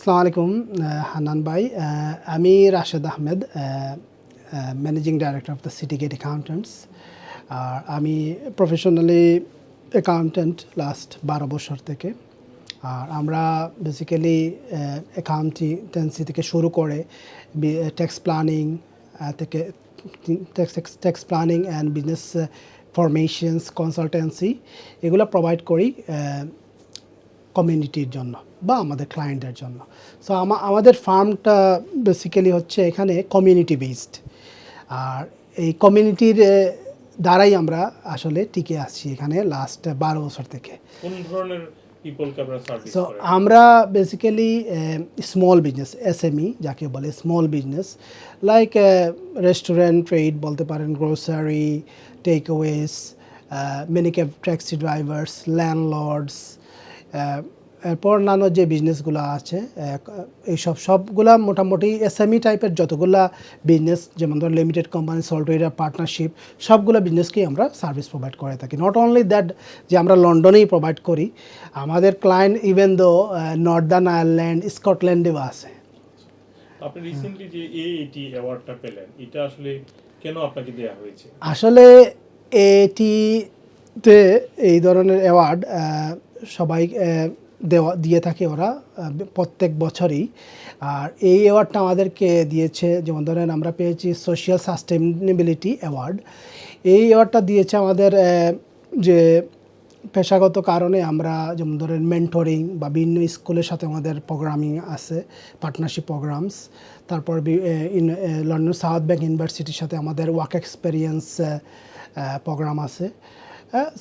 আসসালামু আলাইকুম আহ, হান্নান ভাই। আমি Rashed Ahmed managing director of the city gate accountants আর আমি প্রফেশনালি অ্যাকাউন্টেন্ট লাস্ট বারো বছর থেকে। আর আমরা বেসিক্যালি অ্যাকাউন্টেন্সি থেকে শুরু করে ট্যাক্স প্ল্যানিং থেকে tax tax planning and business formations consultancy এগুলো প্রোভাইড করি কমিউনিটির জন্য। বা আমাদের ক্লায়েন্টের জন্য। সো আমাদের ফার্মটা বেসিক্যালি হচ্ছে এখানে কমিউনিটি বেসড আর এই কমিউনিটির দ্বারাই আমরা আসলে টিকে আসছি এখানে লাস্ট বারো বছর থেকে। সো আমরা basically small business SME E, যাকে বলে small business like restaurant trade বলতে পারেন grocery takeaways minicab taxi drivers landlords এরপর অন্যান্য যে বিজনেসগুলো আছে এইসব সবগুলা মোটামুটি এসএমই টাইপের যতগুলা বিজনেস যেমন ধর লিমিটেড কোম্পানি সল্টওয়ের পার্টনারশিপ সবগুলো বিজনেসকেই আমরা সার্ভিস প্রোভাইড করে থাকি। নট অনলি দ্যাট যে আমরা লন্ডনেই প্রোভাইড করি আমাদের client even though northern Ireland স্কটল্যান্ডেও আছে। আপনি রিসেন্টলি যে এএটি অ্যাওয়ার্ডটা পেলেন এটা আসলে কেন আপনাকে দেয়া হয়েছে? আসলে এটিতে এই ধরনের অ্যাওয়ার্ড সবাই দেওয়া, দিয়ে থাকে ওরা প্রত্যেক বছরই। আর এই অ্যাওয়ার্ডটা আমাদেরকে দিয়েছে, যেমন ধরেন আমরা পেয়েছি সোশ্যাল সাস্টেনেবিলিটি অ্যাওয়ার্ড এই অ্যাওয়ার্ডটা দিয়েছে আমাদের যে পেশাগত কারণে আমরা, যেমন ধরেন মেন্টরিং বা বিভিন্ন স্কুলের সাথে আমাদের প্রোগ্রামিং আছে পার্টনারশিপ প্রোগ্রামস তারপর লন্ডন সাউথ ব্যাংক ইউনিভার্সিটির সাথে আমাদের ওয়ার্ক এক্সপেরিয়েন্স প্রোগ্রাম আছে।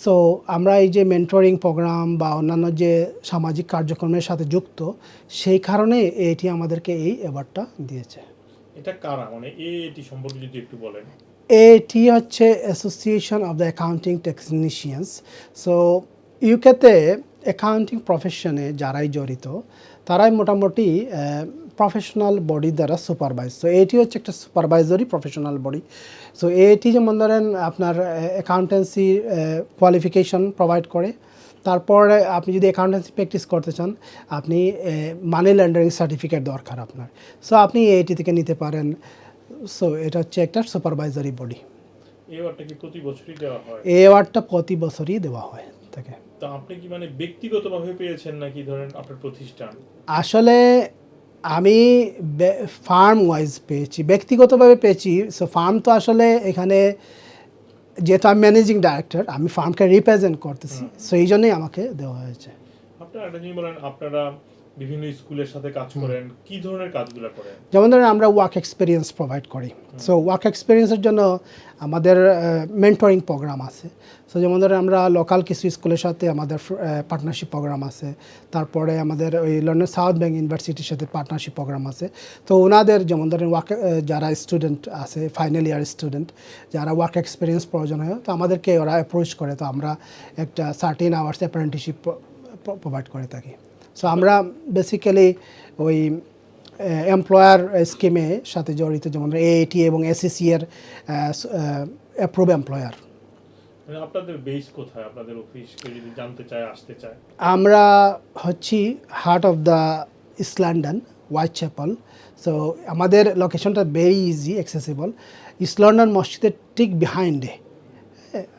সো আমরা এই যে মেন্টরিং প্রোগ্রাম বা অন্যান্য যে সামাজিক কার্যক্রমের সাথে যুক্ত সেই কারণে এটি আমাদেরকে এই অ্যাওয়ার্ডটা দিয়েছে। এটা কারা? মানে এএটি সম্পর্কে যদি একটু বলেন। এটি হচ্ছে association of the accounting technicians so ইউকেতে অ্যাকাউন্টিং প্রফেশনে যারাই জড়িত তারাই মোটামুটি প্রফেশনাল বডি দ্বারা সুপারভাইজ সো এটি হচ্ছে একটা সুপারভাইজারি প্রফেশনাল বডি সো এটি যেমন ধরেন আপনার অ্যাকাউন্টেন্সি কোয়ালিফিকেশন প্রোভাইড করে। তারপরে আপনি যদি অ্যাকাউন্টেন্সি প্র্যাকটিস করতে চান আপনি মানি ল্যান্ডারিং সার্টিফিকেট দরকার আপনার। সো আপনি এটি থেকে নিতে পারেন। সো এটা হচ্ছে একটা সুপারভাইজারি বডি এই অ্যাওয়ার্ডটা প্রতি বছরই দেওয়া হয়? থাকে তো আপনি কি মানে ব্যক্তিগতভাবে পেয়েছেন নাকি ধরেন আপনার প্রতিষ্ঠান? আসলে আমি ফার্ম ওয়াইজ পেয়েছি ব্যক্তিগতভাবে পেয়েছি সো ফার্ম তো আসলে এখানে যেহেতু আমি ম্যানেজিং ডাইরেক্টর আমি ফার্মকে রিপ্রেজেন্ট করতেছি সো এই জন্যই আমাকে দেওয়া হয়েছে। আপনারা বিভিন্ন স্কুলের সাথে কাজ করেন কি ধরনের কাজগুলো করেন? যেমন ধরেন আমরা ওয়ার্ক এক্সপিরিয়েন্স প্রোভাইড করি। সো ওয়ার্ক এক্সপিরিয়েন্সের জন্য আমাদের মেন্টরিং প্রোগ্রাম আছে। সো যেমন ধরেন আমরা লোকাল কিছু স্কুলের সাথে আমাদের পার্টনারশিপ প্রোগ্রাম আছে। তারপরে আমাদের ওই লন্ডন সাউথ ব্যাংক ইউনিভার্সিটির সাথে পার্টনারশিপ প্রোগ্রাম আছে। তো ওনাদের যেমন ধরেন ওয়ার্ক যারা স্টুডেন্ট আছে ফাইনাল ইয়ার স্টুডেন্ট যারা ওয়ার্ক এক্সপিরিয়েন্স প্রয়োজন হয় তো আমাদেরকে ওরা অ্যাপ্রোচ করে। তো আমরা একটা সার্টিন আওয়ার্স অ্যাপ্রেন্টিসশিপ প্রোভাইড করে থাকি। সো আমরা বেসিক্যালি ওই এমপ্লয়ার স্কিমে সাথে জড়িত যেমন এএটি এবং এসএসসি এর অ্যাপ্রুভ এমপ্লয়ার মানে আপনাদের বেস কোথায়? আপনাদের অফিস যদি জানতে চায় আসতে চায়? আমরা হচ্ছি heart of the East London Whitechapel so আমাদের লোকেশনটা very easy accessible East London মসজিদের ঠিক বিহাইন্ডে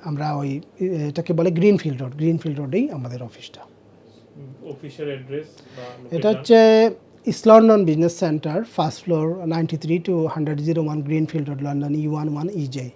আমরা ওই এটাকে বলে গ্রিনফিল্ড রোড গ্রিনফিল্ড রোডেই আমাদের অফিসটা অফিসের অ্যাড্রেস এটা হচ্ছে East London business centre first floor ninety three two hundred zero one Greenfield road London E one one EJ